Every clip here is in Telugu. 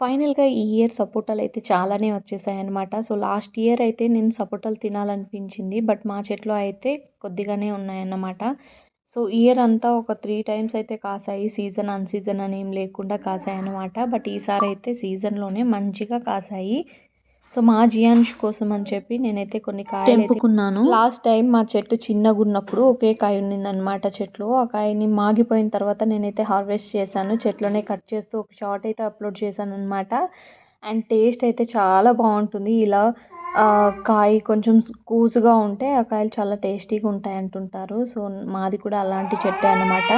ఫైనల్‌గా ఈ ఇయర్ సపోటాలు అయితే చాలానే వచ్చేసాయన్నమాట. సో, లాస్ట్ ఇయర్ అయితే నేను సపోటాలు తినాలనిపించింది. బట్ మా చెట్లో అయితే కొద్దిగానే ఉన్నాయన్నమాట. సో, ఇయర్ అంతా ఒక త్రీ టైమ్స్ అయితే కాసాయి. సీజన్, అన్ సీజన్ అని ఏం లేకుండా కాసాయన్నమాట. బట్ ఈసారి అయితే సీజన్‌లోనే మంచిగా కాసాయి. సో, మా జియాన్ష్ కోసం అని చెప్పి నేనైతే కొన్ని కాయలైతే తెంపుకున్నాను. లాస్ట్ టైం మా చెట్టు చిన్నగున్నప్పుడు ఒకే కాయ ఉన్నిందనమాట చెట్లో. ఆ కాయని మాగిపోయిన తర్వాత నేనైతే హార్వెస్ట్ చేశాను. చెట్లోనే కట్ చేస్తూ ఒక షార్ట్ అయితే అప్లోడ్ చేశాననమాట. అండ్ టేస్ట్ అయితే చాలా బాగుంటుంది. ఇలా కాయ కొంచెం కూసుగా ఉంటే ఆ కాయలు చాలా టేస్టీగా ఉంటాయి అంటుంటారు. సో, మాది కూడా అలాంటి చెట్టే అనమాట.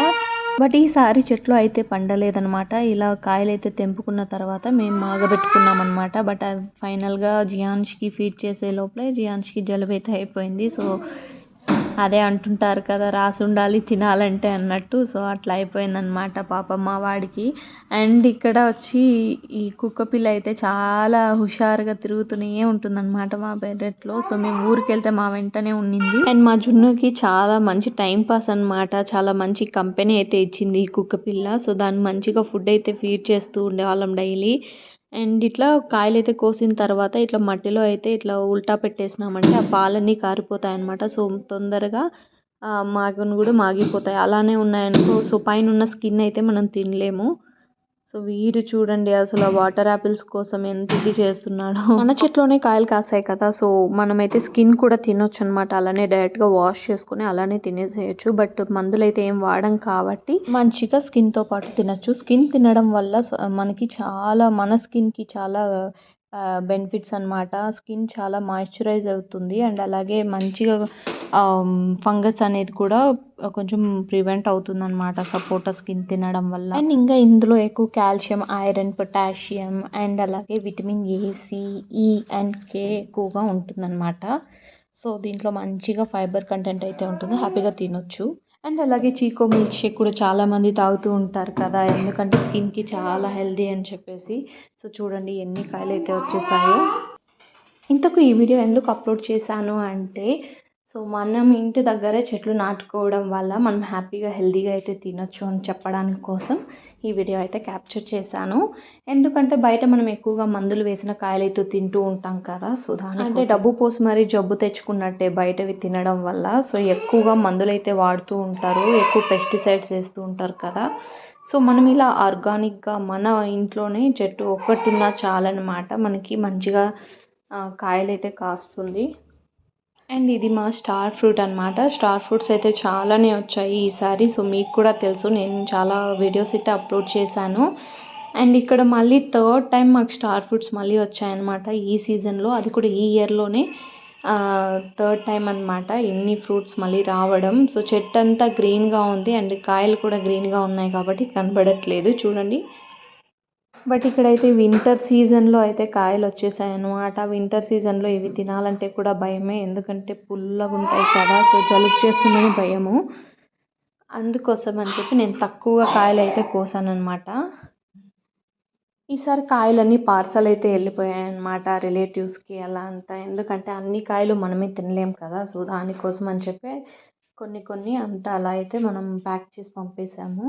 బట్ ఈసారి చెట్లు అయితే పండలేదనమాట. ఇలా కాయలైతే తెంపుకున్న తర్వాత మేము మాగబెట్టుకున్నామనమాట. బట్ ఫైనల్‌గా జియాన్ష్‌కి ఫీడ్ చేసే లోపలే జియాన్ష్‌కి జలుబైతే అయిపోయింది. సో, అదే అంటుంటారు కదా! రాసుండాలి తినాలంటే అన్నట్టు. సో, అట్లా అయిపోయిందనమాట పాపం మా వాడికి. అండ్ ఇక్కడ వచ్చి ఈ కుక్కపిల్ల అయితే చాలా హుషారుగా తిరుగుతూనే ఉంటుందనమాట మా పెరట్లో. సో, మేము ఊరికెళ్తే మా వెంటనే ఉండింది. అండ్ మా జున్నుకి చాలా మంచి టైం పాస్ అనమాట. చాలా మంచి కంపెనీ అయితే ఇచ్చింది ఈ కుక్కపిల్ల. సో, దాన్ని మంచిగా ఫుడ్ అయితే ఫీడ్ చేస్తూ ఉండేవాళ్ళం డైలీ. అండ్ ఇట్లా కాయలు అయితే కోసిన తర్వాత ఇట్లా మట్టిలో అయితే ఇట్లా ఉల్టా పెట్టేసినామంటే ఆ పాలన్నీ కారిపోతాయి అనమాట సో, తొందరగా ఆహ్, మాగను కూడా మాగిపోతాయి. అలానే ఉన్నాయనుకో సో, పైన ఉన్న స్కిన్ అయితే మనం తినలేము. సో, వీడు చూడండి అసలు వాటర్ యాపిల్స్ కోసం ఎంత ఇది చేస్తున్నాడో. మన చెట్లోనే కాయలు కాసాయి కదా! సో, మనమైతే స్కిన్ కూడా తినొచ్చు అనమాట అలానే డైరెక్ట్‌గా వాష్ చేసుకుని అలానే తినేసేయొచ్చు. బట్ మందులైతే ఏం వాడం కాబట్టి మంచిగా స్కిన్‌తో పాటు తినచ్చు స్కిన్ తినడం వల్ల మనకి చాలా మన స్కిన్‌కి చాలా బెనిఫిట్స్ అనమాట. స్కిన్ చాలా మాయిశ్చరైజ్ అవుతుంది. అండ్ అలాగే మంచిగా ఫంగస్ అనేది కూడా కొంచెం ప్రివెంట్ అవుతుందనమాట సపోటా స్కిన్ తినడం వల్ల. అండ్ ఇంకా ఇందులో ఎక్కువ కాల్షియం, ఐరన్, పొటాషియం అండ్ అలాగే vitamin A, E and K ఎక్కువగా ఉంటుందన్నమాట సో, దీంట్లో మంచిగా ఫైబర్ కంటెంట్ అయితే ఉంటుంది. హ్యాపీగా తినొచ్చు. అండ్ అలాగే చీకో మిల్క్ షేక్ కూడా చాలామంది తాగుతూ ఉంటారు కదా! ఎందుకంటే స్కిన్‌కి చాలా హెల్దీ అని చెప్పేసి. సో, చూడండి ఎన్ని కాయలు అయితే వచ్చేసాయో. ఇంతకు ఈ వీడియో ఎందుకు అప్లోడ్ చేశాను అంటే సో, మనం ఇంటి దగ్గరే చెట్లు నాటుకోవడం వల్ల మనం హ్యాపీగా హెల్దీగా అయితే తినొచ్చు అని చెప్పడానికి కోసం ఈ వీడియో అయితే క్యాప్చర్ చేశాను. ఎందుకంటే బయట మనం ఎక్కువగా మందులు వేసిన కాయలైతే తింటూ ఉంటాం కదా! సో, దాని అంటే డబ్బు పోసి మరీ జబ్బు తెచ్చుకున్నట్టే బయటవి తినడం వల్ల. సో, ఎక్కువగా మందులు అయితే వాడుతూ ఉంటారు. ఎక్కువ పెస్టిసైడ్స్ వేస్తూ ఉంటారు కదా! సో, మనం ఇలా ఆర్గానిక్‌గా మన ఇంట్లోనే చెట్టు ఒక్కటున్నా చాలన్నమాట మనకి మంచిగా కాయలైతే కాస్తుంది. అండ్ ఇది మా స్టార్ ఫ్రూట్ అనమాట. స్టార్ ఫ్రూట్స్ అయితే చాలానే వచ్చాయి ఈసారి. సో, మీకు కూడా తెలుసు నేను చాలా వీడియోస్ అయితే అప్లోడ్ చేశాను. అండ్ ఇక్కడ మళ్ళీ థర్డ్ టైం మాకు స్టార్ ఫ్రూట్స్ మళ్ళీ వచ్చాయన్నమాట ఈ సీజన్‌లో. అది కూడా ఈ ఇయర్‌లోనే థర్డ్ టైం అనమాట ఇన్ని ఫ్రూట్స్ మళ్ళీ రావడం. సో, చెట్టంతా గ్రీన్‌గా ఉంది. అండ్ కాయలు కూడా గ్రీన్‌గా ఉన్నాయి కాబట్టి కనబడట్లేదు చూడండి. బట్ ఇక్కడైతే వింటర్ సీజన్‌లో అయితే కాయలు వచ్చేసాయి అనమాట వింటర్ సీజన్‌లో ఇవి తినాలంటే కూడా భయమే. ఎందుకంటే పుల్లగుంటాయి కదా! సో, జలుబు చేస్తుందని భయము. అందుకోసం అని చెప్పి నేను తక్కువ అయితే కోసాననమాట. ఈసారి కాయలన్నీ పార్సల్ అయితే వెళ్ళిపోయాయన్నమాట రిలేటివ్స్‌కి అలా అంతా. ఎందుకంటే అన్ని కాయలు మనమే తినలేం కదా! సో, దానికోసం అని చెప్పి కొన్ని కొన్ని అంతా అలా అయితే మనం ప్యాక్ చేసి పంపేసాము.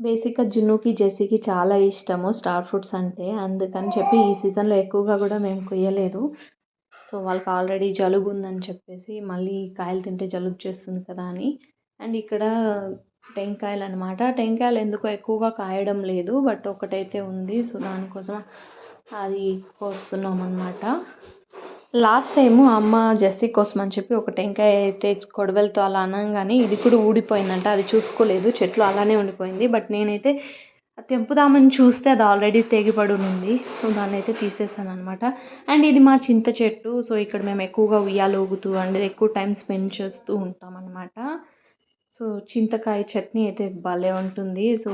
బేసిక్‌గా జున్నుకి, జెస్సీకి చాలా ఇష్టము స్టార్ ఫ్రూట్స్ అంటే. అందుకని చెప్పి ఈ సీజన్‌లో ఎక్కువగా కూడా మేము కొయ్యలేదు. సో, వాళ్ళకి ఆల్రెడీ జలుబు ఉందని చెప్పేసి మళ్ళీ కాయలు తింటే జలుబు చేస్తుంది కదా! అని. అండ్ ఇక్కడ టెంకాయలు అనమాట టెంకాయలు ఎందుకో ఎక్కువగా కాయడం లేదు. బట్ ఒకటైతే ఉంది. సో, దానికోసం అది కోస్తున్నాం అనమాట లాస్ట్ టైము అమ్మ జెస్సీ కోసం అని చెప్పి ఒక టెంకాయ అయితే కొడవలితో అలా అనగానే ఇది కూడా ఊడిపోయిందంట. అది చూసుకోలేదు. చెట్లు అలానే ఉండిపోయింది. బట్ నేనైతే తెంపుదామని చూస్తే అది ఆల్రెడీ తెగిపడి ఉంది సో, దాన్నైతే తీసేసాననమాట. అండ్ ఇది మా చింత చెట్టు. సో, ఇక్కడ మేము ఎక్కువగా ఉయ్యాల ఊగుతూ అండ్ ఎక్కువ టైం స్పెండ్ చేస్తూ ఉంటామన్నమాట. సో, చింతకాయ చట్నీ అయితే భలే ఉంటుంది. సో,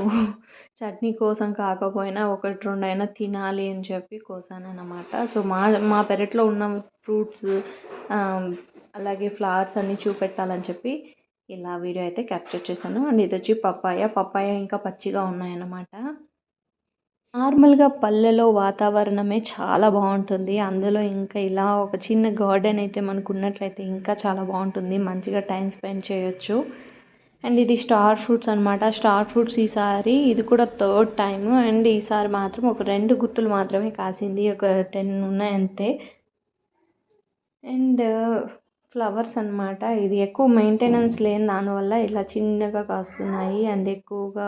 చట్నీ కోసం కాకపోయినా ఒకటి రెండు అయినా తినాలి అని చెప్పి కోసానమాట సో, మా మా పెరట్లో ఉన్న ఫ్రూట్స్ అలాగే ఫ్లవర్స్ అన్నీ చూపెట్టాలని చెప్పి ఇలా వీడియో అయితే క్యాప్చర్ చేశాను. అండ్ ఇది వచ్చి పప్పాయ పప్పాయ ఇంకా పచ్చిగా ఉన్నాయన్నమాట. నార్మల్‌గా పల్లెలో వాతావరణమే చాలా బాగుంటుంది. అందులో ఇంకా ఇలా ఒక చిన్న గార్డెన్ అయితే మనకు ఉన్నట్లయితే ఇంకా చాలా బాగుంటుంది. మంచిగా టైం స్పెండ్ చేయొచ్చు. అండ్ ఇది స్టార్ ఫ్రూట్స్ అనమాట స్టార్ ఫ్రూట్స్ ఈసారి ఇది కూడా థర్డ్ టైం అండ్ ఈసారి మాత్రం ఒక రెండు గుత్తులు మాత్రమే కాసింది. ఒక టెన్ ఉన్నాయి అంతే. అండ్ ఫ్లవర్స్ అనమాట ఇది ఎక్కువ మెయింటెనెన్స్ లేని దానివల్ల ఇలా చిన్నగా కాస్తున్నాయి. అండ్ ఎక్కువగా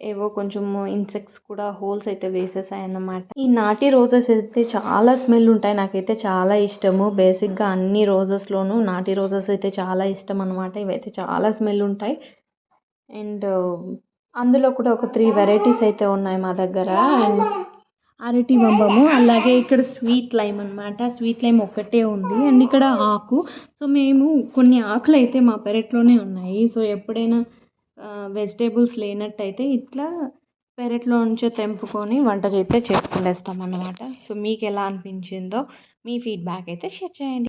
ఏవో కొంచెం ఇన్సెక్ట్స్ కూడా హోల్స్ అయితే వేసేసాయి అన్నమాట ఈ నాటి రోజెస్ అయితే చాలా స్మెల్ ఉంటాయి. నాకైతే చాలా ఇష్టము. బేసిక్గా అన్ని రోజెస్లోనూ నాటి రోజెస్ అయితే చాలా ఇష్టం అనమాట ఇవైతే చాలా స్మెల్ ఉంటాయి. అండ్ అందులో కూడా ఒక త్రీ వెరైటీస్ అయితే ఉన్నాయి మా దగ్గర. అండ్ అరటి వంబము అలాగే ఇక్కడ స్వీట్ లైమ్ అనమాట స్వీట్ లైమ్ ఒక్కటే ఉంది. అండ్ ఇక్కడ ఆకు. సో మేము కొన్ని ఆకులు అయితే మా పెరట్లోనే ఉన్నాయి. సో ఎప్పుడైనా వెజిటేబుల్స్ లేనట్టయితే ఇట్లా పెరట్లో నుంచే తెంపుకొని వంట అయితే చేసుకునేస్తాం అన్నమాట సో మీకు ఎలా అనిపించిందో మీ ఫీడ్బ్యాక్ అయితే షేర్ చేయండి.